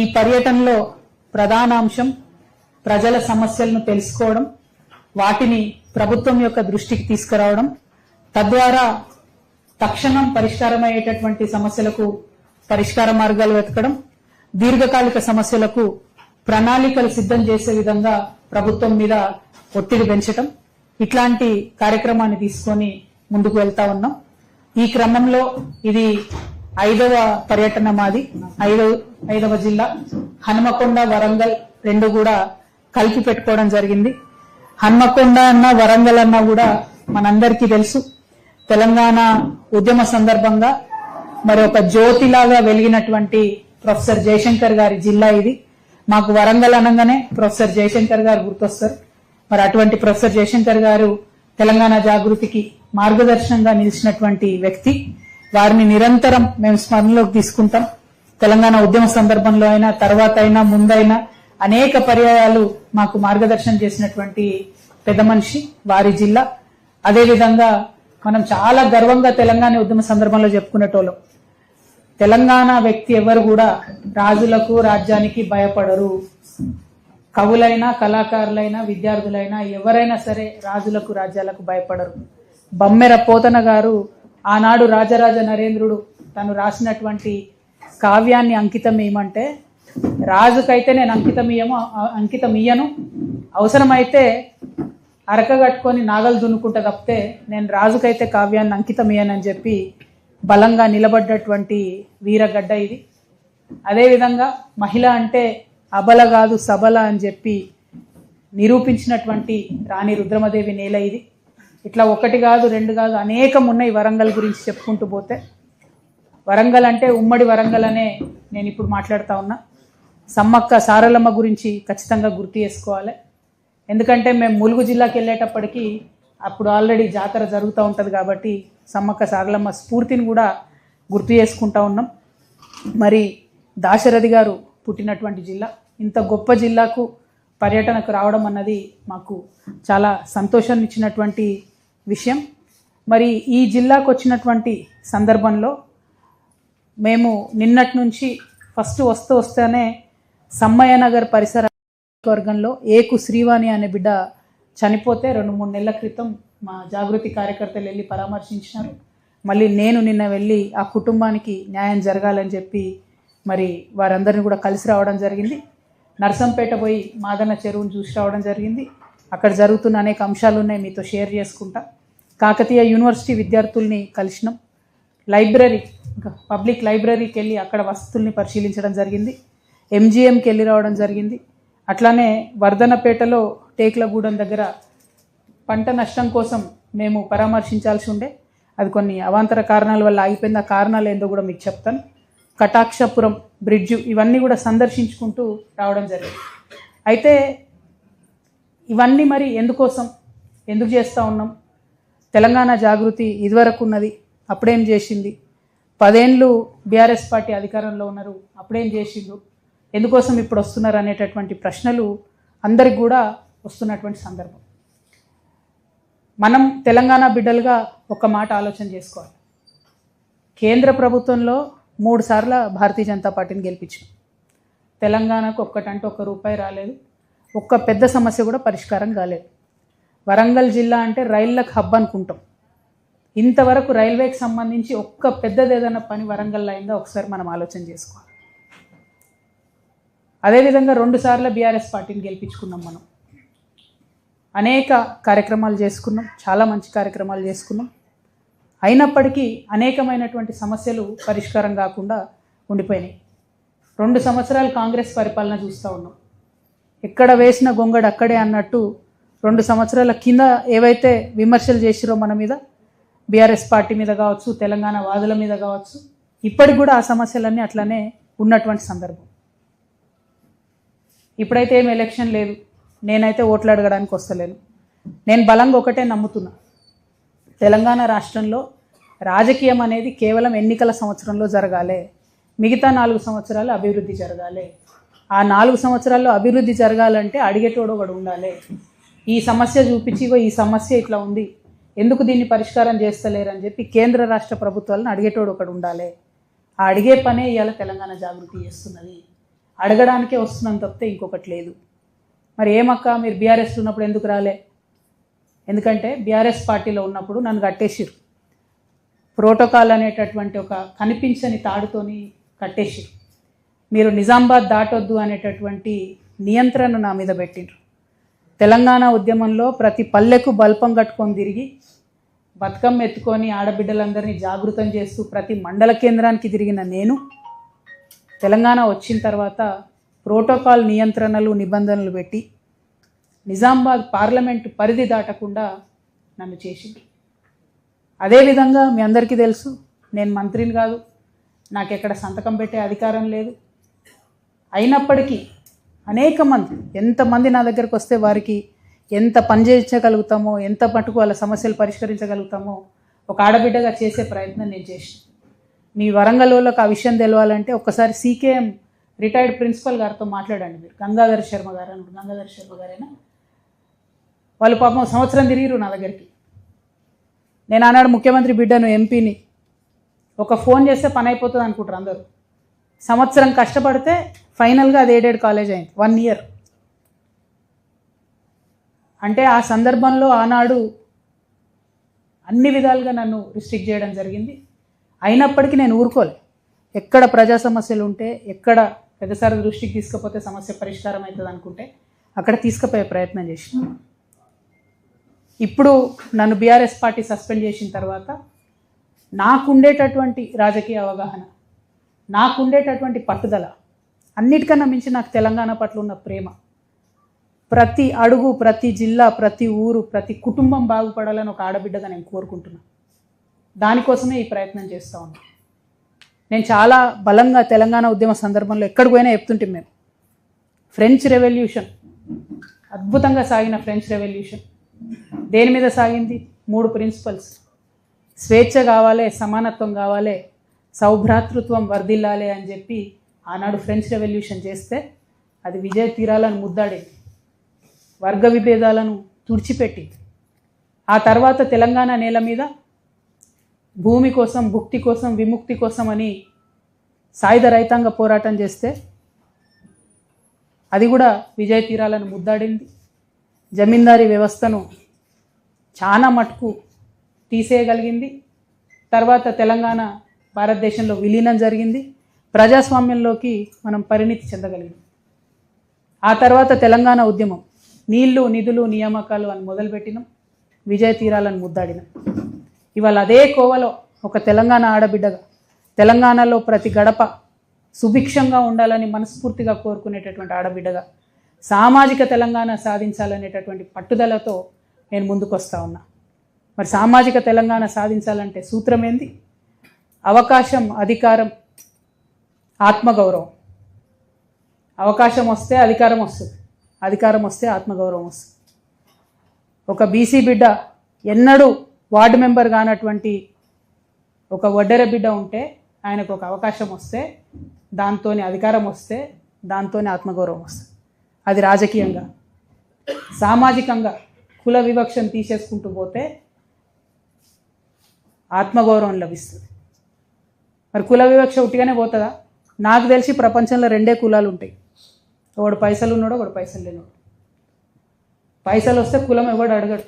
ఈ పర్యటనలో ప్రధాన అంశం ప్రజల సమస్యలను తెలుసుకోవడం వాటిని ప్రభుత్వం యొక్క దృష్టికి తీసుకురావడం. తద్వారా తక్షణం పరిష్కారమయ్యేటటువంటి సమస్యలకు పరిష్కార మార్గాలు వెతకడం దీర్ఘకాలిక సమస్యలకు ప్రణాళికలు సిద్ధం చేసే విధంగా ప్రభుత్వం మీద ఒత్తిడి పెంచటం. ఇట్లాంటి కార్యక్రమాన్ని తీసుకొని ముందుకు వెళ్తా ఉన్నాం. ఈ క్రమంలో ఇది ఐదవ పర్యటన మాది. ఐదవ ఐదవ జిల్లా. హనుమకొండ వరంగల్ రెండు కూడా కలిపి పెట్టుకోవడం జరిగింది. హన్మకొండ అన్న వరంగల్ అన్న కూడా మనందరికీ తెలుసు. తెలంగాణ ఉద్యమ సందర్భంగా మరి ఒక జ్యోతిలాగా వెలిగినటువంటి ప్రొఫెసర్ జయశంకర్ గారి జిల్లా ఇది. మాకు వరంగల్ అనగానే ప్రొఫెసర్ జయశంకర్ గారు గుర్తొస్తారు. మరి అటువంటి ప్రొఫెసర్ జయశంకర్ గారు తెలంగాణ జాగృతికి మార్గదర్శనంగా నిలిచినటువంటి వ్యక్తి. వారిని నిరంతరం మేము స్మరణలోకి తీసుకుంటాం. తెలంగాణ ఉద్యమ సందర్భంలో అయినా తర్వాత అయినా ముందైనా అనేక పర్యాయాలు మాకు మార్గదర్శనం చేసినటువంటి పెద్ద మనిషి వారి జిల్లా. అదేవిధంగా మనం చాలా గర్వంగా తెలంగాణ ఉద్యమ సందర్భంలో చెప్పుకునేటోళ్ళం. తెలంగాణ వ్యక్తి ఎవరు కూడా రాజులకు రాజ్యానికి భయపడరు. కవులైనా కళాకారులైనా విద్యార్థులైనా ఎవరైనా సరే రాజులకు రాజ్యాలకు భయపడరు. బమ్మెర పోతన గారు ఆనాడు రాజరాజ నరేంద్రుడు తను రాసినటువంటి కావ్యాన్ని అంకితం ఏమంటే రాజుకైతే నేను అంకితం ఇయ్యము అంకితం ఇయ్యను. అవసరమైతే అరకగట్టుకొని నాగలు దున్నుకుంటా తప్పితే నేను రాజుకైతే కావ్యాన్ని అంకితం ఇయ్యనని చెప్పి బలంగా నిలబడ్డటువంటి వీరగడ్డ ఇది. అదేవిధంగా మహిళ అంటే అబల కాదు సబల అని చెప్పి నిరూపించినటువంటి రాణి రుద్రమదేవి నేల ఇది. ఇట్లా ఒకటి కాదు రెండు కాదు అనేకం ఉన్నాయి వరంగల్ గురించి చెప్పుకుంటూ పోతే. వరంగల్ అంటే ఉమ్మడి వరంగల్ అనే నేను ఇప్పుడు మాట్లాడుతూ ఉన్నా. సమ్మక్క సారలమ్మ గురించి ఖచ్చితంగా గుర్తు చేసుకోవాలి. ఎందుకంటే మేము ములుగు జిల్లాకి వెళ్ళేటప్పటికి అప్పుడు ఆల్రెడీ జాతర జరుగుతూ ఉంటుంది కాబట్టి సమ్మక్క సారలమ్మ స్ఫూర్తిని కూడా గుర్తు చేసుకుంటా ఉన్నాం. మరి దాశరథి గారు పుట్టినటువంటి జిల్లా. ఇంత గొప్ప జిల్లాకు పర్యటనకు రావడం అన్నది మాకు చాలా సంతోషాన్ని ఇచ్చినటువంటి విషయం. మరి ఈ జిల్లాకు వచ్చినటువంటి సందర్భంలో మేము నిన్నటి నుంచి ఫస్ట్ వస్తూ వస్తేనే సమ్మయ్య నగర్ పరిసర వర్గంలో ఏకు శ్రీవాణి అనే బిడ్డ చనిపోతే రెండు మూడు నెలల క్రితం మా జాగృతి కార్యకర్తలు వెళ్ళి పరామర్శించినారు. మళ్ళీ నేను నిన్న వెళ్ళి ఆ కుటుంబానికి న్యాయం జరగాలని చెప్పి మరి వారందరిని కూడా కలిసి రావడం జరిగింది. నర్సంపేట పోయి మాదన్న చెరువును చూసి రావడం జరిగింది. అక్కడ జరుగుతున్న అనేక అంశాలు ఉన్నాయి మీతో షేర్ చేసుకుంటా. కాకతీయ యూనివర్సిటీ విద్యార్థుల్ని కలిసినాం. లైబ్రరీ పబ్లిక్ లైబ్రరీకి వెళ్ళి అక్కడ వసతుల్ని పరిశీలించడం జరిగింది. ఎంజిఎంకి వెళ్ళి రావడం జరిగింది. అట్లానే వర్ధనపేటలో టేక్లగూడెం దగ్గర పంట నష్టం కోసం మేము పరామర్శించాల్సి ఉండే. అది కొన్ని అవాంతర కారణాల వల్ల ఆగిపోయింది. ఆ కారణాలు ఏందో కూడా మీకు చెప్తాను. కటాక్షపురం బ్రిడ్జ్ ఇవన్నీ కూడా సందర్శించుకుంటూ రావడం జరిగింది. అయితే ఇవన్నీ మరి ఎందుకోసం? ఎందుకు చేస్తూ ఉన్నాం? తెలంగాణ జాగృతి ఇదివరకు ఉన్నది అప్పుడేం చేసింది? పదేండ్లు బీఆర్ఎస్ పార్టీ అధికారంలో ఉన్నారు అప్పుడేం చేసిండ్రు? ఎందుకోసం ఇప్పుడు వస్తున్నారు అనేటటువంటి ప్రశ్నలు అందరికి కూడా వస్తున్నటువంటి సందర్భం. మనం తెలంగాణ బిడ్డలుగా ఒక మాట ఆలోచన చేసుకోవాలి. కేంద్ర ప్రభుత్వంలో మూడుసార్ల భారతీయ జనతా పార్టీని గెలిపించాం. తెలంగాణకు ఒక్కటంటే ఒక్క రూపాయి రాలేదు. ఒక్క పెద్ద సమస్య కూడా పరిష్కారం కాలేదు. వరంగల్ జిల్లా అంటే రైళ్ళకు హబ్ అనుకుంటాం. ఇంతవరకు రైల్వేకి సంబంధించి ఒక్క పెద్దది ఏదైనా పని వరంగల్లో అయిందో ఒకసారి మనం ఆలోచన చేసుకోవాలి. అదేవిధంగా రెండుసార్లు బీఆర్ఎస్ పార్టీని గెలిపించుకున్నాం మనం. అనేక కార్యక్రమాలు చేసుకున్నాం. చాలా మంచి కార్యక్రమాలు చేసుకున్నాం. అయినప్పటికీ అనేకమైనటువంటి సమస్యలు పరిష్కారం కాకుండా ఉండిపోయినాయి. రెండు సంవత్సరాలు కాంగ్రెస్ పరిపాలన చూస్తూ ఉన్నాం. ఎక్కడ వేసిన గొంగడు అక్కడే అన్నట్టు రెండు సంవత్సరాల కింద ఏవైతే విమర్శలు చేసిరో మన మీద బీఆర్ఎస్ పార్టీ మీద కావచ్చు తెలంగాణ వాదుల మీద కావచ్చు ఇప్పటికి కూడా ఆ సమస్యలన్నీ అట్లానే ఉన్నటువంటి సందర్భం. ఇప్పుడైతే ఏం ఎలక్షన్ లేదు. నేనైతే ఓట్లు అడగడానికి వస్తలేను. నేను బలంగా ఒకటే నమ్ముతున్నా. తెలంగాణ రాష్ట్రంలో రాజకీయం అనేది కేవలం ఎన్నికల సంవత్సరంలో జరగాలి. మిగతా నాలుగు సంవత్సరాలు అభివృద్ధి జరగాలి. ఆ నాలుగు సంవత్సరాల్లో అభివృద్ధి జరగాలంటే అడిగేటోడు ఒకడు ఉండాలి. ఈ సమస్య చూపించిగో ఈ సమస్య ఇట్లా ఉంది. ఎందుకు దీన్ని పరిష్కారం చేస్తలేరని చెప్పి కేంద్ర రాష్ట్ర ప్రభుత్వాలను అడిగేటోడు ఒకడు ఉండాలి. ఆ అడిగే పనే ఇవాళ తెలంగాణ జాగృతి చేస్తున్నది. అడగడానికే వస్తున్నంత తప్పితే ఇంకొకటి లేదు. మరి ఏమక్క? మీరు బీఆర్ఎస్ ఉన్నప్పుడు ఎందుకు రాలే? ఎందుకంటే బీఆర్ఎస్ పార్టీలో ఉన్నప్పుడు నన్ను కట్టేసిరు ప్రోటోకాల్ అనేటటువంటి ఒక కనిపించని తాడుతోని కట్టేసిరు మీరు నిజామాబాద్ దాటొద్దు అనేటటువంటి నియంత్రణ నా మీద పెట్టిండ్రు. తెలంగాణ ఉద్యమంలో ప్రతి పల్లెకు బల్పం కట్టుకొని తిరిగి బతుకమ్మ ఎత్తుకొని ఆడబిడ్డలందరినీ జాగృతం చేస్తూ ప్రతి మండల కేంద్రానికి తిరిగిన నేను తెలంగాణ వచ్చిన తర్వాత ప్రోటోకాల్ నియంత్రణలు నిబంధనలు పెట్టి నిజామాబాద్ పార్లమెంటు పరిధి దాటకుండా నన్ను చేసింది అదేవిధంగా మీ అందరికీ తెలుసు నేను మంత్రిని కాదు నాకు ఎక్కడ సంతకం పెట్టే అధికారం లేదు. అయినప్పటికీ అనేక మంది ఎంతమంది నా దగ్గరకు వస్తే వారికి ఎంత పని చేయించగలుగుతామో ఎంత మటుకు వాళ్ళ సమస్యలు పరిష్కరించగలుగుతామో ఒక ఆడబిడ్డగా చేసే ప్రయత్నం నేను చేసిన మీ వరంగల్ వాళ్ళకి ఆ విషయం తెలవాలంటే ఒక్కసారి సీకేఎం రిటైర్డ్ ప్రిన్సిపల్ గారితో మాట్లాడండి మీరు. గంగాధర్ శర్మ గారు అనుకుంటు గంగాధర్ శర్మ గారేనా? వాళ్ళు పాపం సంవత్సరం తిరిగిరు నా దగ్గరికి. నేను ఆనాడు ముఖ్యమంత్రి బిడ్డను ఎంపీని. ఒక ఫోన్ చేస్తే పని అయిపోతుంది అనుకుంటారు అందరూ. సంవత్సరం కష్టపడితే ఫైనల్గా అది ఎయిడెడ్ కాలేజ్ అయింది. One year. అంటే ఆ సందర్భంలో ఆనాడు అన్ని విధాలుగా నన్ను రిస్ట్రిక్ట్ చేయడం జరిగింది. అయినప్పటికీ నేను ఊరుకోలే. ఎక్కడ ప్రజా సమస్యలు ఉంటే ఎక్కడ పెద్దసారి దృష్టికి తీసుకపోతే సమస్య పరిష్కారం అవుతుంది అనుకుంటే అక్కడ తీసుకుపోయే ప్రయత్నం చేసిన. ఇప్పుడు నన్ను బీఆర్ఎస్ పార్టీ సస్పెండ్ చేసిన తర్వాత నాకుండేటటువంటి రాజకీయ అవగాహన నాకుండేటటువంటి పట్టుదల అన్నిటికన్నా మించి నాకు తెలంగాణ పట్ల ఉన్న ప్రేమ. ప్రతి అడుగు ప్రతి జిల్లా ప్రతి ఊరు ప్రతి కుటుంబం బాగుపడాలని ఒక ఆడబిడ్డగా నేను కోరుకుంటున్నాను దానికోసమే ఈ ప్రయత్నం చేస్తూ ఉన్నాను నేను చాలా బలంగా తెలంగాణ ఉద్యమ సందర్భంలో ఎక్కడికి పోయినా చెప్తుంటే మేము. ఫ్రెంచ్ రెవల్యూషన్ అద్భుతంగా సాగిన ఫ్రెంచ్ రెవల్యూషన్ దేని మీద సాగింది? మూడు ప్రిన్సిపల్స్ స్వేచ్ఛ కావాలి సమానత్వం కావాలి సౌభ్రాతృత్వం వర్ధిల్లాలి అని చెప్పి ఆనాడు ఫ్రెంచ్ రెవల్యూషన్ చేస్తే అది విజయ తీరాలను ముద్దాడింది. వర్గ విభేదాలను తుడిచిపెట్టింది ఆ తర్వాత తెలంగాణ నేల మీద భూమి కోసం భుక్తి కోసం విముక్తి కోసం అని సాయుధ రైతాంగ పోరాటం చేస్తే అది కూడా విజయ తీరాలను ముద్దాడింది. జమీందారీ వ్యవస్థను చాలా మటుకు తీసేయగలిగింది. తర్వాత తెలంగాణ భారతదేశంలో విలీనం జరిగింది. ప్రజాస్వామ్యంలోకి మనం పరిణితి చెందగలిగాం. ఆ తర్వాత తెలంగాణ ఉద్యమం నీళ్ళు నిధులు నియామకాలు అని మొదలుపెట్టినాం విజయ తీరాలను ముద్దాడినాం. ఇవాళ అదే కోవలో ఒక తెలంగాణ ఆడబిడ్డగా తెలంగాణలో ప్రతి గడప సుభిక్షంగా ఉండాలని మనస్ఫూర్తిగా కోరుకునేటటువంటి ఆడబిడ్డగా సామాజిక తెలంగాణ సాధించాలనేటటువంటి పట్టుదలతో నేను ముందుకు వస్తా ఉన్నా. మరి సామాజిక తెలంగాణ సాధించాలంటే సూత్రం ఏంది? అవకాశం అధికారం ఆత్మగౌరవం. అవకాశం వస్తే అధికారం వస్తుంది. అధికారం వస్తే ఆత్మగౌరవం వస్తుంది. ఒక బీసీ బిడ్డ ఎన్నడూ వార్డు మెంబర్ కానటువంటి ఒక వడ్డెర బిడ్డ ఉంటే ఆయనకు ఒక అవకాశం వస్తే దాంతోనే అధికారం వస్తే దాంతోనే ఆత్మగౌరవం వస్తుంది. అది రాజకీయంగా సామాజికంగా కుల వివక్షను తీసేసుకుంటూ పోతే ఆత్మగౌరవం లభిస్తుంది. మరి కుల వివక్ష ఉట్టిగానే పోతుందా? నాకు తెలిసి ప్రపంచంలో రెండే కులాలు ఉంటాయి. ఒకడు పైసలు ఉన్నాడు ఒకడు పైసలు లేనివాడు పైసలు వస్తే కులం ఎవడు అడగడు.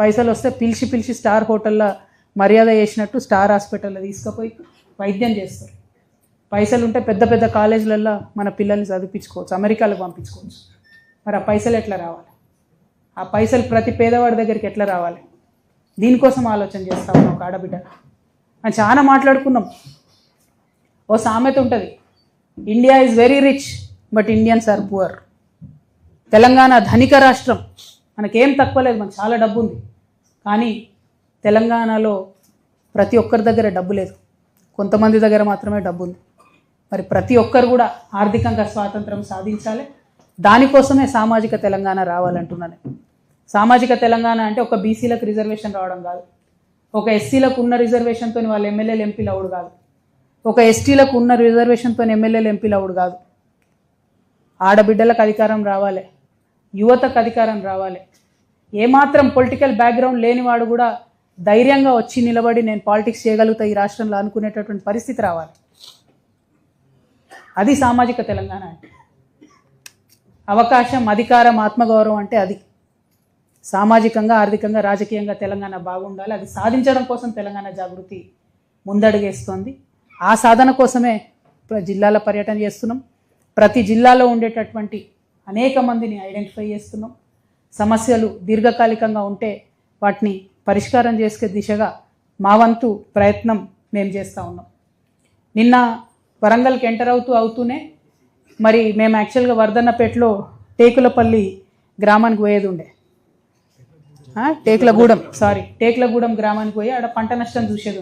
పైసలు వస్తే పిలిచి పిలిచి స్టార్ హోటల్లో మర్యాద చేసినట్టు స్టార్ హాస్పిటల్లో తీసుకుపోయి వైద్యం చేస్తారు. పైసలు ఉంటే పెద్ద పెద్ద కాలేజీలలో మన పిల్లల్ని చదివించుకోవచ్చు అమెరికాలకు పంపించుకోవచ్చు. మరి ఆ పైసలు ఎట్లా రావాలి? ఆ పైసలు ప్రతి పేదవాడి దగ్గరికి ఎట్లా రావాలి? దీనికోసం ఆలోచన చేస్తా ఉన్నాం ఒక ఆడబిడ్డ. అని చాలా మాట్లాడుకున్నాం. ఓ సామెత ఉంటుంది. India is very rich but Indians are poor Telangana ధనిక రాష్ట్రం. మనకేం తక్కువ లేదు మనకు చాలా డబ్బు ఉంది కానీ తెలంగాణలో ప్రతి ఒక్కరి దగ్గర డబ్బు లేదు. కొంతమంది దగ్గర మాత్రమే డబ్బు ఉంది మరి ప్రతి ఒక్కరు కూడా ఆర్థికంగా స్వాతంత్రం సాధించాలి. దానికోసమే సామాజిక తెలంగాణ రావాలంటున్నాను. సామాజిక తెలంగాణ అంటే ఒక బీసీలకు రిజర్వేషన్ రావడం కాదు. ఒక ఎస్సీలకు ఉన్న రిజర్వేషన్తో వాళ్ళు ఎమ్మెల్యేలు ఎంపీలు అవుడు కాదు. ఒక ఎస్టీలకు ఉన్న రిజర్వేషన్తో ఎమ్మెల్యేలు ఎంపీలు అవుడు కాదు. ఆడబిడ్డలకు అధికారం రావాలి. యువతకు అధికారం రావాలి. ఏమాత్రం పొలిటికల్ బ్యాక్గ్రౌండ్ లేనివాడు కూడా ధైర్యంగా వచ్చి నిలబడి నేను పాలిటిక్స్ చేయగలుగుతా ఈ రాష్ట్రంలో అనుకునేటటువంటి పరిస్థితి రావాలి. అది సామాజిక తెలంగాణ అంటే అవకాశం అధికారం ఆత్మగౌరవం అంటే అది. సామాజికంగా ఆర్థికంగా రాజకీయంగా తెలంగాణ బాగుండాలి. అది సాధించడం కోసం తెలంగాణ జాగృతి ముందడుగేస్తోంది. ఆ సాధన కోసమే జిల్లాల పర్యటన చేస్తున్నాం. ప్రతి జిల్లాలో ఉండేటటువంటి అనేక మందిని ఐడెంటిఫై చేస్తున్నాం. సమస్యలు దీర్ఘకాలికంగా ఉంటే వాటిని పరిష్కారం చేసుకే దిశగా మా వంతు ప్రయత్నం మేము చేస్తూ ఉన్నాం. నిన్న వరంగల్కి ఎంటర్ అవుతూ అవుతూనే మరి మేము యాక్చువల్గా వర్ధన్నపేటలో టేకులపల్లి గ్రామానికి పోయేది ఉండే. టేకులగూడెం సారీ టేకులగూడెం గ్రామానికి పోయి ఆడ పంట నష్టం చూసేది